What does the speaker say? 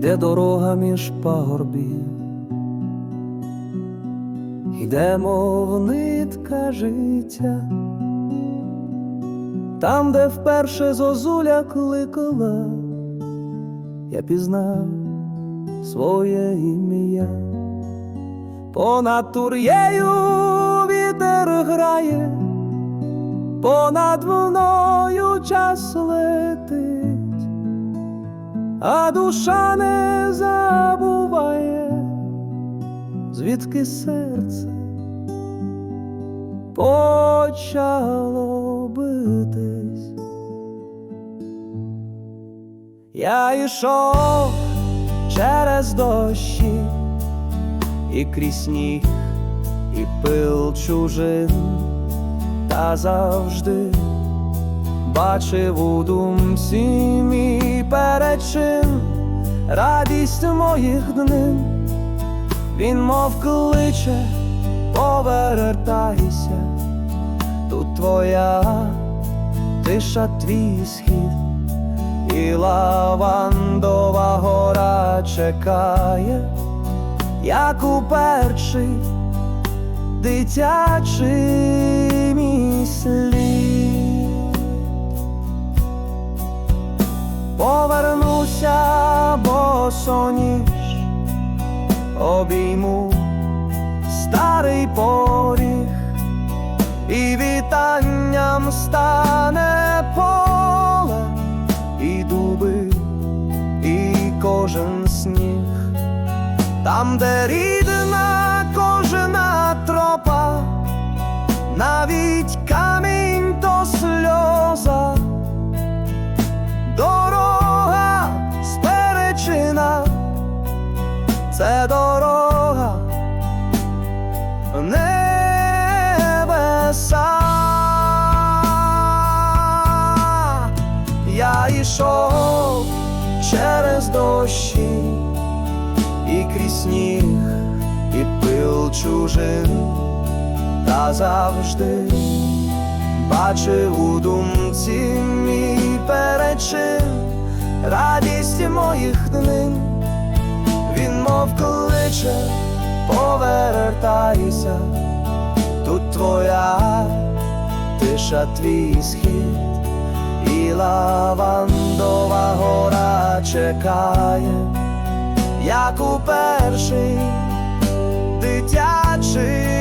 Іде дорога між пагорбів, іде, мов нитка життя, там, де вперше зозуля кликала, я пізнав своє ім'я, понад тур'єю вітер грає, понад мною час летить а душа не забуває, звідки серце почало битись. Я йшов через дощі і крізь сніг, і пил чужин, та завжди бачив у думці мій перечин, радість моїх днин, він мов кличе, повертайся, тут твоя тиша, твій схід, і лавандова гора чекає, як у перший дитячий босоніж, обійму старий поріг, і вітанням стане поле, і дуби, і кожен сніг, там, де рідна кожна тропа, навіть камінь це дорога небеса. Я йшов через дощі і крізь сніг, і пил чужин, та завжди бачив у думці мій перечин, радість моїх днин, кличе, повертайся, тут твоя тиша, твій схід, і лавандова гора чекає, як у перший дитячий